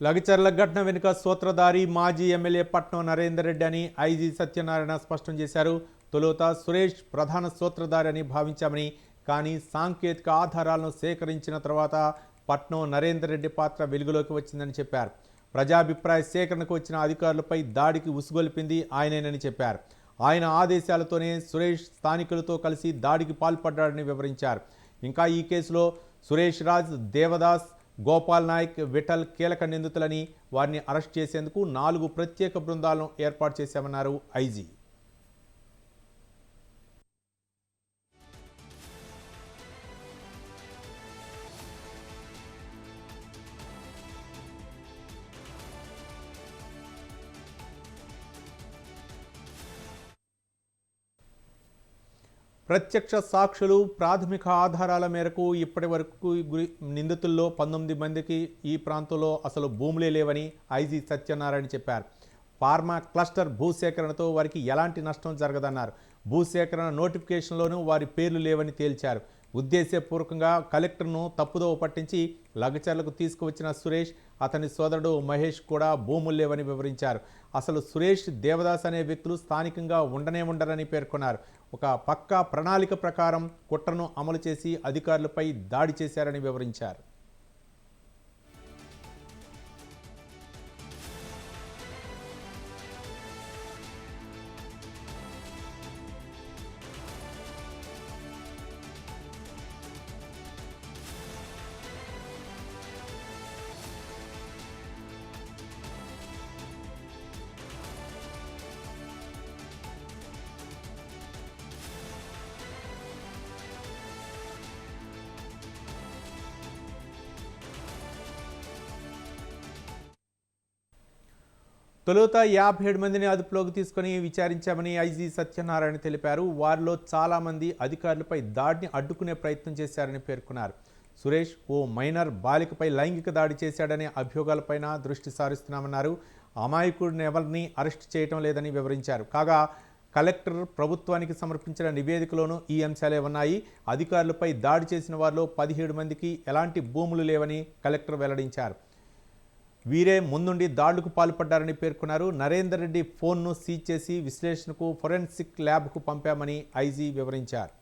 లగచర్ల ఘటన వెనుక సూత్రధారి మాజీ ఎమ్మెల్యే పట్నం నరేందర్ రెడ్డి అని ఐజీ సత్యనారాయణ స్పష్టం చేశారు. తొలుత సురేష్ ప్రధాన సూత్రధారి అని భావించామని కానీ సాంకేతిక ఆధారాలను సేకరించిన తర్వాత పట్నం నరేందర్ రెడ్డి పాత్ర వెలుగులోకి వచ్చిందని చెప్పారు. ప్రజాభిప్రాయ సేకరణకు వచ్చిన అధికారులపై దాడికి ఉసుగొల్పింది ఆయనేనని చెప్పారు. ఆయన ఆదేశాలతోనే సురేష్ స్థానికులతో కలిసి దాడికి పాల్పడ్డాడని వివరించారు. ఇంకా ఈ కేసులో సురేష్ రాజ్ దేవదాస్ గోపాల్ నాయక్ విఠల్ కీలక నిందితులని వారిని అరెస్ట్ చేసేందుకు నాలుగు ప్రత్యేక బృందాలను ఏర్పాటు చేశామన్నారు ఐజీ. ప్రత్యక్ష సాక్షులు ప్రాథమిక ఆధారాల మేరకు ఇప్పటి వరకు నిందితుల్లో పంతొమ్మిది మందికి ఈ ప్రాంతంలో అసలు భూములే లేవని ఐజీ సత్యనారాయణ చెప్పారు. ఫార్మా క్లస్టర్ భూసేకరణతో వారికి ఎలాంటి నష్టం జరగదన్నారు. భూసేకరణ నోటిఫికేషన్లోనూ వారి పేర్లు లేవని తేల్చారు. ఉద్దేశపూర్వకంగా కలెక్టర్ను తప్పుదోవ పట్టించి లగచర్లకు తీసుకువచ్చిన సురేష్ అతని సోదరుడు మహేష్ కూడా భూములు లేవని వివరించారు. అసలు సురేష్ దేవదాస్ అనే వ్యక్తులు స్థానికంగా ఉండనే ఉండరని పేర్కొన్నారు. ఒక పక్కా ప్రణాళిక ప్రకారం కుట్రను అమలు చేసి అధికారులపై దాడి చేశారని వివరించారు. తొలుత యాభై ఏడు మందిని అదుపులోకి తీసుకొని విచారించామని ఐజీ సత్యనారాయణ తెలిపారు. వారిలో చాలామంది అధికారులపై దాడిని అడ్డుకునే ప్రయత్నం చేశారని పేర్కొన్నారు. సురేష్ ఓ మైనర్ బాలికపై లైంగిక దాడి చేశాడనే అభియోగాలపైన దృష్టి సారిస్తున్నామన్నారు. అమాయకుడిని ఎవరిని అరెస్ట్ చేయటం లేదని వివరించారు. కాగా కలెక్టర్ ప్రభుత్వానికి సమర్పించిన నివేదికలోనూ ఈ అంశాలే ఉన్నాయి. అధికారులపై దాడి చేసిన వారిలో పదిహేడు మందికి ఎలాంటి భూములు లేవని కలెక్టర్ వెల్లడించారు. వీరే ముందుండి దాడులకు పాల్పడ్డారని పేర్కొన్నారు. నరేందర్ రెడ్డి ఫోన్ను సీజ్ చేసి విశ్లేషణకు ఫొరెన్సిక్ ల్యాబ్కు పంపామని ఐజీ వివరించారు.